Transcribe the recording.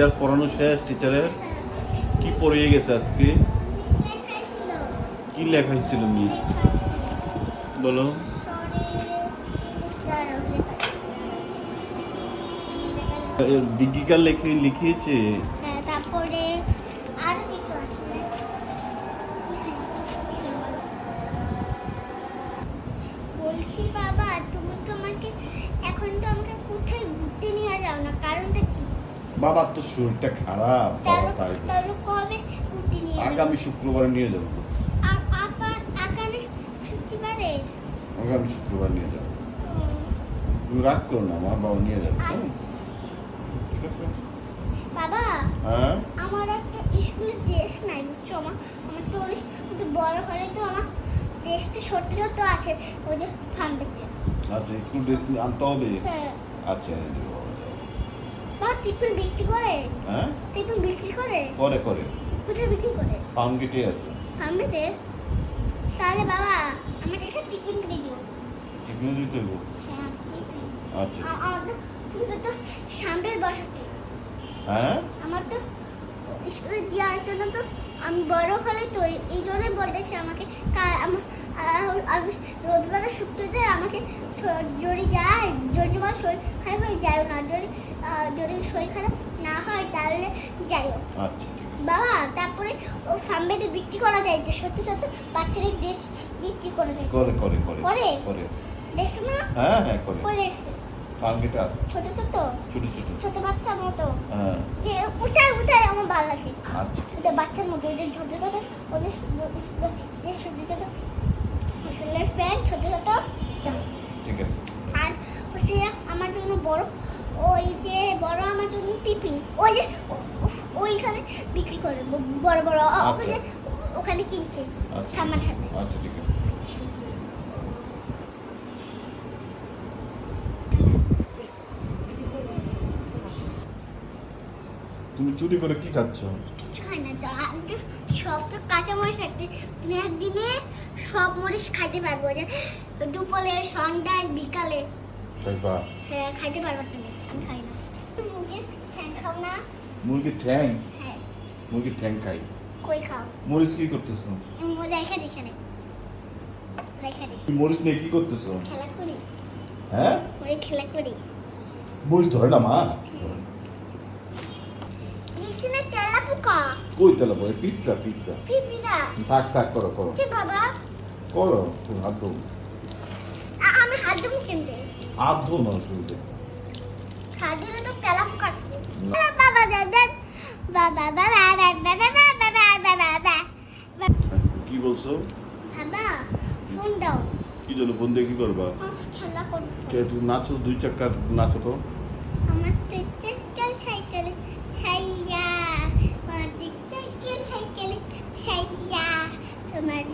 Teacher পড়ানো শেষ টিচারের কি পড়িয়ে গেছে আজকে? কি লেখা ছিল মিস বলো। দীঘিকা লেখে লিখিয়েছে হ্যাঁ তারপরে আরও কিছু আছে বলছি বাবা তুমি তো আমাকে এখন তো আমাকে কোথায় ঘুরতে নিয়ে যাও না কারণটা কি বাবার তো শরীরটা খারাপ বাবা তাই আগামী শুক্রবারে নিয়ে যাব। আগামী আগামী শুক্রবার নিয়ে যাব। তুমি রাগ করো না আমার বাবা নিয়ে যাবে? আচ্ছা। ঠিক আছে। বাবা হ্যাঁ? আমার একটা স্কুলের ড্রেস নাই বুঝছ আমার আমার তো অনেক একটু বড় হলে তো আমার ড্রেসটা ওই যে ফান্ডেতে আচ্ছা স্কুল ড্রেস আনতে হবে? হ্যাঁ। আচ্ছা এনে দেবো বাবা, যাও। বাবা টিফিন বিক্রি করে? হ্যাঁ? টিফিন বিক্রি করে? করে করে। কোথায় বিক্রি করে? ফার্ম গেটে আছে। ফার্মেতে তাহলে বাবা আমাকে একটা টিফিন দিও টিফিন দিতে হবে? হ্যাঁ আচ্ছা। আমার তো সামনের বসাতে। হ্যাঁ? আমার তো স্কুলে দেওয়ার জন্য তো আমি বড় হলে তো এই- জন্যই বলতেছি আমাকে। আমা- রবিবার শুক্রবার আমাকে যদি যায় যদি আমার শরীর খারাপ হয়ে যায় না। যদি যদি শরীর খারাপ না হয় তাহলে যাইও। আচ্ছা বাবা তারপরে ও ফার্মেতে বিক্রি করা যায় তো সত্য সত্য বাচ্চাদের ড্রেস বিক্রি করা যায়। করে করে করে করে? করে। দেখছ না? হ্যাঁ হ্যাঁ করে। কই দেখছ। আছে? ছোট ছোট? ছোট ছোট। ছোট বাচ্চার মতো। হ্যাঁ। ওটাই ওটাই আমার ভালো লাগে আচ্ছা। ওদের বাচ্চার মতো ওদের ছোট ছোট ওদের যে ছোট ছোট। আসলে ফ্যান ছোট ছোট। ঠিক আছে। আর হচ্ছে আমার জন্য বড় ওই যে বড় আমার জন্য টিফিন। ওই যে ওইখানে বিক্রি করে বড় বড় ও- ওই যে ওখানে কিনছে আচ্ছা। ঠাম্মার হাতে। আচ্ছা ঠিক আছে। তুমি চুরি করে কি খাচ্ছ? কিছু খাই না তো সব তো কাঁচা মরিচ থাকতে তুমি একদিনে সব মরিচ খাইতে পারব যে দুপুরে সন্ধ্যায় বিকালে। হ্যাঁ খাইতে পারব তুমি আমি খাই না। মুরগির ঠ্যাং খাও না। মুরগির ঠ্যাং? হ্যাঁ। মুরগির ঠ্যাং খাই। কই খাও? মরিচ কি করতেছো? রেখে রেখে মরিচ নিয়ে কি করতেছো? খেলা করি। হ্যাঁ? খেলা করি। মরিচ ধরে না মা। এখানে তেলা পোকা কই তেলা পরে পিঠটা পিঠটা পিপিরা থাক থাক করো করো কি বাবা করো হাত ধো আমি হাত দেবো কিন্তু হাত ধো না শুরুতে হাত দিলে তো তেলা পোকা আসবে। বাবা দাদা বাবা বাবা বাবা বাবা বাবা বাবা কি বলছো বাবা ফোন দাও কি জন্য ফোন দিয়ে কি করবা খেলা করছ কে তুমি নাচো দুই চাক্কার নাচো তো আমার সাইকেল আমার